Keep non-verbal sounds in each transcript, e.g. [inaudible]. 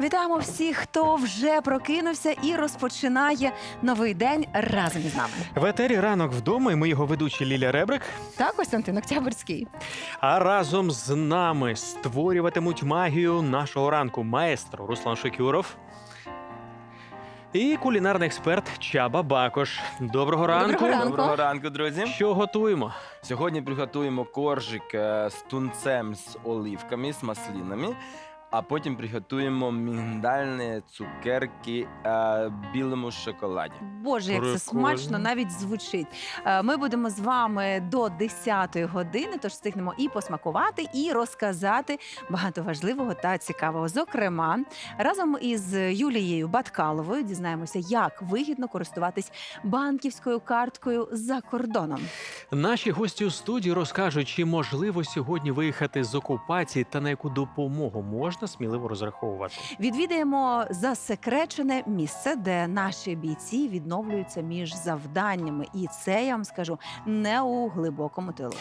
Вітаємо всіх, хто вже прокинувся і розпочинає новий день разом із нами. В етері ранок вдома, і ми його ведучі Ліля Ребрик. Та Костянтин Октябрьський. А разом з нами створюватимуть магію нашого ранку маестро Руслан Шекюров. І кулінарний експерт Чаба Бакош. Доброго ранку. Доброго ранку. Доброго ранку, друзі. Що готуємо? Сьогодні приготуємо коржик е, з тунцем з оливками, з маслинами, а потім приготуємо мігдальні цукерки е, в білому шоколаді. Боже, як це Прикольно. смачно навіть звучить. Е, Ми будемо з вами до 10-ї години, тож встигнемо і посмакувати, і розказати багато важливого та цікавого. Зокрема, разом із Юлією Баткаловою дізнаємося, як вигідно користуватись банківською карткою за кордоном. Наші гості у студії розкажуть, чи можливо сьогодні виїхати з окупації та на яку допомогу можна сміливо розраховувати. Відвідаємо засекречене місце, де наші бійці відновлюються між завданнями, і це я вам скажу не у глибокому тилу.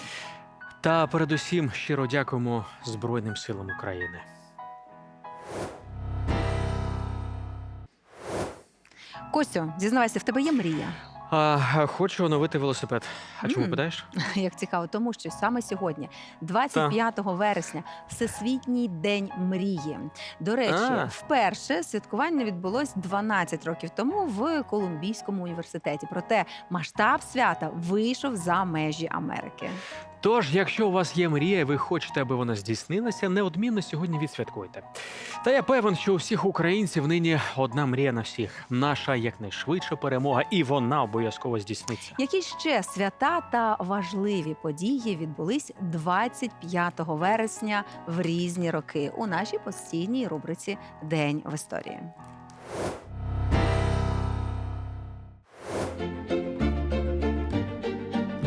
Та передусім щиро дякуємо Збройним силам України. Костю, зізнавайся, в тебе є мрія. А, хочу оновити велосипед. А чому М. питаєш? [laughs] Як цікаво, тому що саме сьогодні, 25 вересня, Всесвітній день мрії. До речі, А. вперше святкування відбулось 12 років тому в Колумбійському університеті. Проте масштаб свята вийшов за межі Америки. Тож, якщо у вас є мрія, і ви хочете, аби вона здійснилася, неодмінно сьогодні відсвяткуйте. Та я певен, що у всіх українців нині одна мрія на всіх наша якнайшвидша перемога, і вона обов'язково здійсниться. Які ще свята та важливі події відбулись 25 вересня в різні роки у нашій постійній рубриці День в історії. –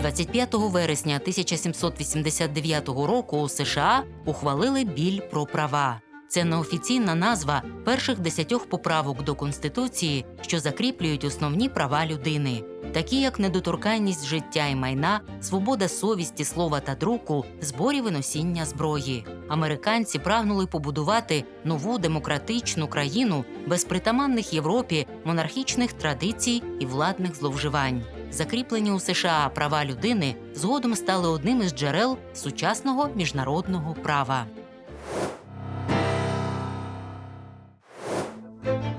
25 вересня 1789 року у США ухвалили біль про права. Це неофіційна назва перших десятьох поправок до конституції, що закріплюють основні права людини, такі як недоторканність життя і майна, свобода совісті, слова та друку, зборів і носіння зброї. Американці прагнули побудувати нову демократичну країну без притаманних Європі монархічних традицій і владних зловживань. Закріплені у США права людини згодом стали одним із джерел сучасного міжнародного права.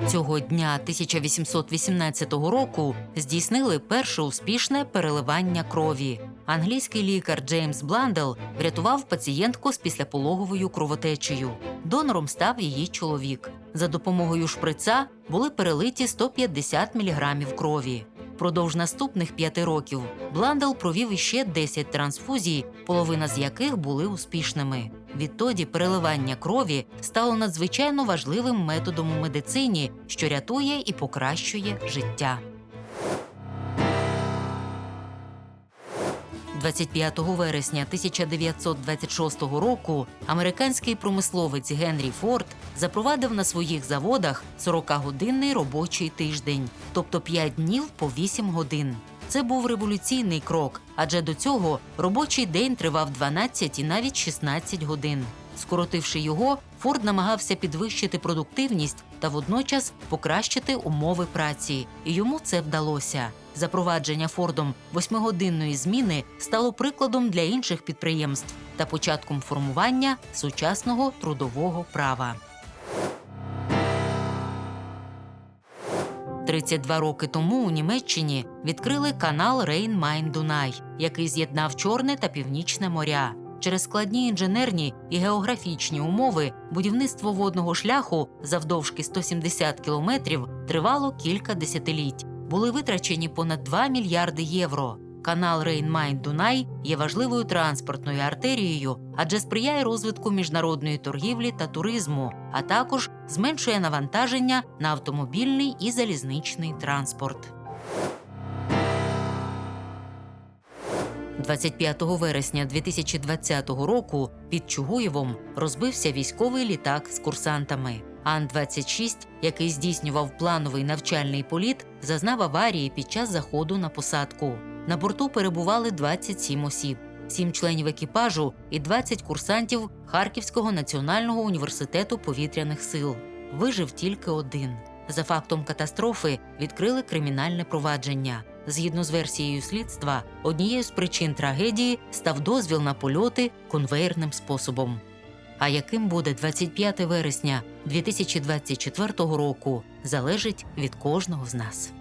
Цього дня 1818 року здійснили перше успішне переливання крові. Англійський лікар Джеймс Бландел врятував пацієнтку з післяпологовою кровотечею. Донором став її чоловік. За допомогою шприца були перелиті 150 мг крові. Продовж наступних п'яти років Бландел провів іще 10 трансфузій, половина з яких були успішними. Відтоді переливання крові стало надзвичайно важливим методом у медицині, що рятує і покращує життя. 25 вересня 1926 року американський промисловець Генрі Форд запровадив на своїх заводах 40-годинний робочий тиждень, тобто 5 днів по 8 годин. Це був революційний крок, адже до цього робочий день тривав 12 і навіть 16 годин. Скоротивши його, Форд намагався підвищити продуктивність та водночас покращити умови праці, і йому це вдалося. Запровадження Фордом восьмигодинної зміни стало прикладом для інших підприємств та початком формування сучасного трудового права. 32 роки тому у Німеччині відкрили канал Рейн-Майн-Дунай, який з'єднав Чорне та Північне моря. Через складні інженерні і географічні умови будівництво водного шляху завдовжки 170 кілометрів тривало кілька десятиліть. Були витрачені понад 2 мільярди євро. Канал Рейн-Майн-Дунай є важливою транспортною артерією, адже сприяє розвитку міжнародної торгівлі та туризму, а також зменшує навантаження на автомобільний і залізничний транспорт. 25 вересня 2020 року під Чугуєвом розбився військовий літак з курсантами. Ан-26, який здійснював плановий навчальний політ, зазнав аварії під час заходу на посадку. На борту перебували 27 осіб, 7 членів екіпажу і 20 курсантів Харківського національного університету повітряних сил. вижив тільки один. За фактом катастрофи відкрили кримінальне провадження. Згідно з версією слідства, однією з причин трагедії став дозвіл на польоти конвейерним способом. А яким буде 25 вересня 2024 року, залежить від кожного з нас.